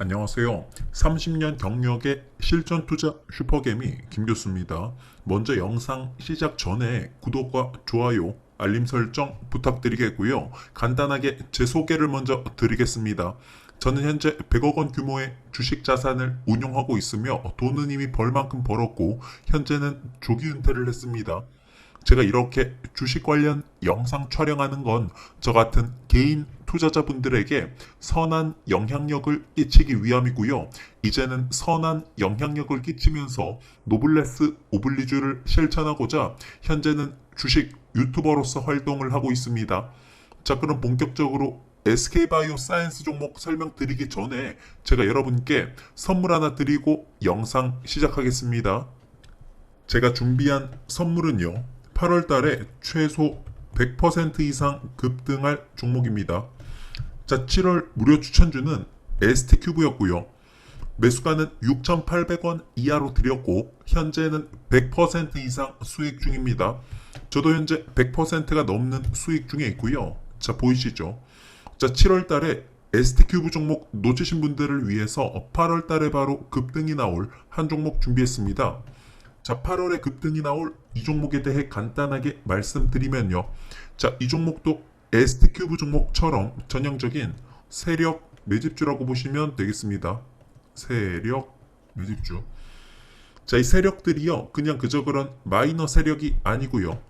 안녕하세요. 30년 경력의 실전 투자 슈퍼개미 김 교수입니다. 먼저 영상 시작 전에 구독과 좋아요, 알림 설정 부탁드리겠고요. 간단하게 제 소개를 먼저 드리겠습니다. 저는 현재 100억 원 규모의 주식 자산을 운용하고 있으며 돈은 이미 벌만큼 벌었고 현재는 조기 은퇴를 했습니다. 제가 이렇게 주식 관련 영상 촬영하는 건 저 같은 개인 투자자분들에게 선한 영향력을 끼치기 위함이고요. 이제는 선한 영향력을 끼치면서 노블레스 오블리주를 실천하고자 현재는 주식 유튜버로서 활동을 하고 있습니다. 자, 그럼 본격적으로 SK바이오 사이언스 종목 설명드리기 전에 제가 여러분께 선물 하나 드리고 영상 시작하겠습니다. 제가 준비한 선물은요. 8월 달에 최소 100% 이상 급등할 종목입니다. 자, 7월 무료 추천주는 ST큐브였고요. 매수가는 6,800원 이하로 드렸고 현재는 100% 이상 수익 중입니다. 저도 현재 100%가 넘는 수익 중에 있고요. 자, 보이시죠? 자, 7월 달에 ST큐브 종목 놓치신 분들을 위해서 8월 달에 바로 급등이 나올 한 종목 준비했습니다. 자, 8월에 급등이 나올 이 종목에 대해 간단하게 말씀드리면요. 자, 이 종목도 ST큐브 종목처럼 전형적인 세력 매집주라고 보시면 되겠습니다. 세력 매집주. 자, 이 세력들이요. 그냥 그저 그런 마이너 세력이 아니고요.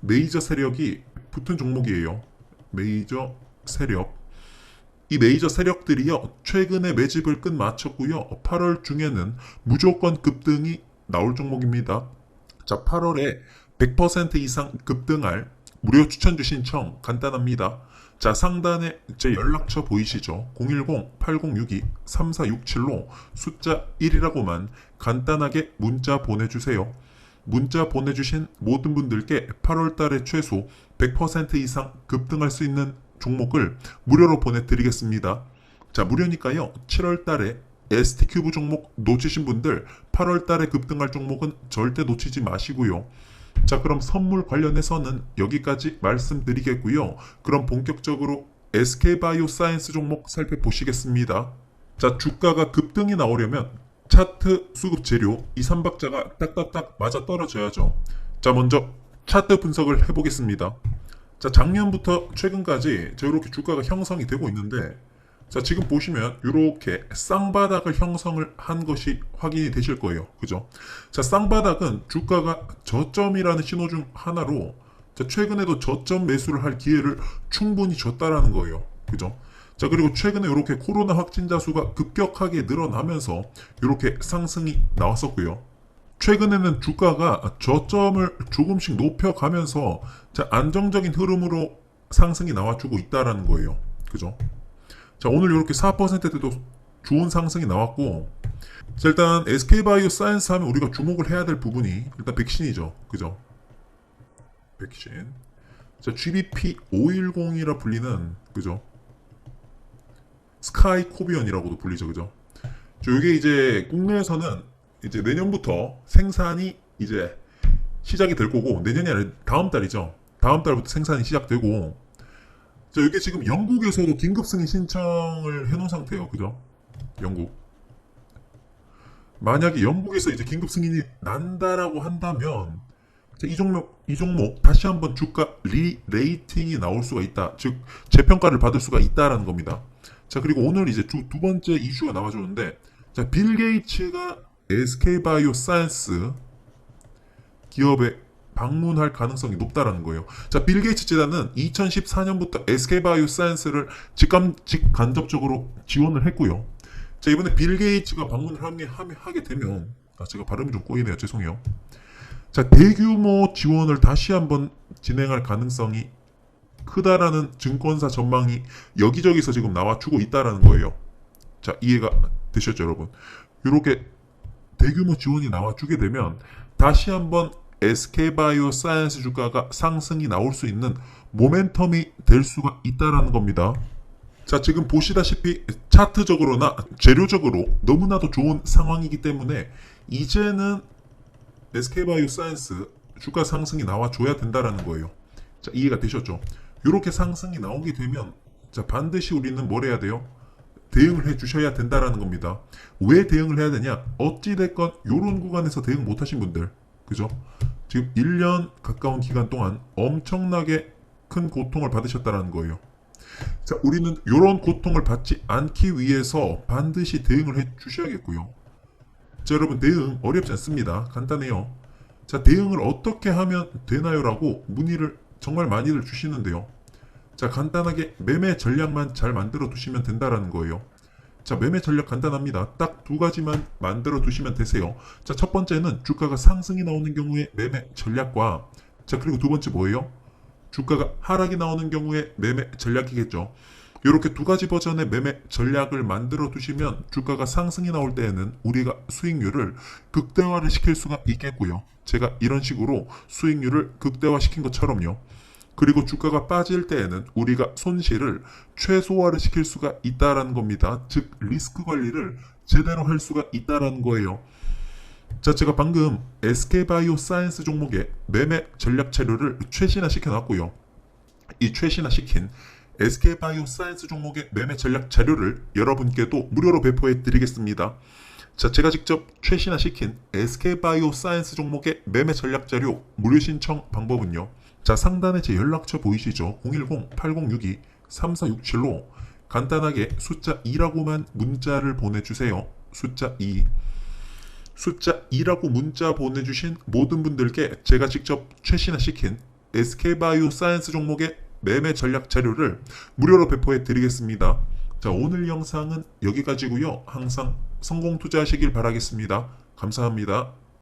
메이저 세력이 붙은 종목이에요. 메이저 세력. 이 메이저 세력들이요. 최근에 매집을 끝마쳤고요. 8월 중에는 무조건 급등이 나올 종목입니다. 자, 8월에 100% 이상 급등할 무료 추천 주 신 청 간단합니다. 자, 상단에 제 연락처 보이시죠? 010-8062-3467로 숫자 1이라고만 간단하게 문자 보내주세요. 문자 보내주신 모든 분들께 8월 달에 최소 100% 이상 급등할 수 있는 종목을 무료로 보내드리겠습니다. 자, 무료니까요. 7월 달에 ST큐브 종목 놓치신 분들 8월 달에 급등할 종목은 절대 놓치지 마시고요. 자, 그럼 선물 관련해서는 여기까지 말씀드리겠고요. 그럼 본격적으로 SK바이오 사이언스 종목 살펴보시겠습니다. 자, 주가가 급등이 나오려면 차트 수급 재료 이 3박자가 딱딱딱 맞아 떨어져야죠. 자, 먼저 차트 분석을 해보겠습니다. 자, 작년부터 최근까지 저 이렇게 주가가 형성이 되고 있는데 자, 지금 보시면 이렇게 쌍바닥을 형성을 한 것이 확인이 되실 거예요. 그죠? 자, 쌍바닥은 주가가 저점이라는 신호 중 하나로 자, 최근에도 저점 매수를 할 기회를 충분히 줬다라는 거예요. 그죠? 자, 그리고 최근에 이렇게 코로나 확진자 수가 급격하게 늘어나면서 이렇게 상승이 나왔었고요. 최근에는 주가가 저점을 조금씩 높여가면서 자, 안정적인 흐름으로 상승이 나와주고 있다라는 거예요. 그죠? 자, 오늘 이렇게 4%대도 좋은 상승이 나왔고, 자, 일단 SK바이오 사이언스 하면 우리가 주목을 해야 될 부분이 일단 백신이죠. 그죠? 백신. 자, GBP 510이라 불리는, 그죠? 스카이 코비언이라고도 불리죠. 그죠? 저 이게 이제 국내에서는 이제 내년부터 생산이 이제 시작이 될 거고, 내년이 아니라 다음 달이죠. 다음 달부터 생산이 시작되고, 자, 이게 지금 영국에서도 긴급 승인 신청을 해놓은 상태예요. 그죠? 영국. 만약에 영국에서 이제 긴급 승인이 난다라고 한다면, 자, 이 종목, 이 종목 다시 한번 주가 리 레이팅이 나올 수가 있다. 즉, 재평가를 받을 수가 있다라는 겁니다. 자, 그리고 오늘 이제 두, 두 번째 이슈가 나와 주는데, 자, 빌 게이츠가 SK바이오 사이언스 기업에 방문할 가능성이 높다라는 거예요. 자, 빌 게이츠 재단은 2014년부터 SK바이오 사이언스를 직감, 직간접적으로 지원을 했고요. 자, 이번에 빌 게이츠가 방문을 하게, 하게 되면, 아, 제가 발음이 좀 꼬이네요. 죄송해요. 자, 대규모 지원을 다시 한번 진행할 가능성이 크다라는 증권사 전망이 여기저기서 지금 나와주고 있다라는 거예요. 자, 이해가 되셨죠, 여러분? 이렇게 대규모 지원이 나와주게 되면 다시 한번 SK바이오 사이언스 주가가 상승이 나올 수 있는 모멘텀이 될 수가 있다라는 겁니다. 자, 지금 보시다시피 차트적으로나 재료적으로 너무나도 좋은 상황이기 때문에 이제는 SK바이오 사이언스 주가 상승이 나와줘야 된다라는 거예요. 자, 이해가 되셨죠? 이렇게 상승이 나오게 되면 자, 반드시 우리는 뭘 해야 돼요? 대응을 해 주셔야 된다라는 겁니다. 왜 대응을 해야 되냐? 어찌됐건 요런 구간에서 대응 못 하신 분들, 그죠? 지금 1년 가까운 기간 동안 엄청나게 큰 고통을 받으셨다라는 거예요. 자, 우리는 요런 고통을 받지 않기 위해서 반드시 대응을 해 주셔야겠고요. 자, 여러분 대응 어렵지 않습니다. 간단해요. 자, 대응을 어떻게 하면 되나요라고 문의를 정말 많이들 주시는데요. 자, 간단하게 매매 전략만 잘 만들어 두시면 된다라는 거예요. 자, 매매 전략 간단합니다. 딱 두 가지만 만들어 두시면 되세요. 자, 첫 번째는 주가가 상승이 나오는 경우에 매매 전략과 자, 그리고 두 번째 뭐예요? 주가가 하락이 나오는 경우에 매매 전략이겠죠. 이렇게 두 가지 버전의 매매 전략을 만들어 두시면 주가가 상승이 나올 때에는 우리가 수익률을 극대화를 시킬 수가 있겠고요. 제가 이런 식으로 수익률을 극대화시킨 것처럼요. 그리고 주가가 빠질 때에는 우리가 손실을 최소화를 시킬 수가 있다라는 겁니다. 즉 리스크 관리를 제대로 할 수가 있다라는 거예요. 자, 제가 방금 SK바이오 사이언스 종목의 매매 전략 자료를 최신화 시켜놨고요. 이 최신화 시킨 SK바이오 사이언스 종목의 매매 전략 자료를 여러분께도 무료로 배포해 드리겠습니다. 자, 제가 직접 최신화 시킨 SK바이오 사이언스 종목의 매매 전략 자료 무료 신청 방법은요. 자, 상단에 제 연락처 보이시죠? 010-8062-3467로 간단하게 숫자 2라고만 문자를 보내주세요. 숫자 2. 숫자 2라고 문자 보내주신 모든 분들께 제가 직접 최신화 시킨 SK바이오 사이언스 종목의 매매 전략 자료를 무료로 배포해 드리겠습니다. 자, 오늘 영상은 여기까지고요. 항상 성공 투자하시길 바라겠습니다. 감사합니다.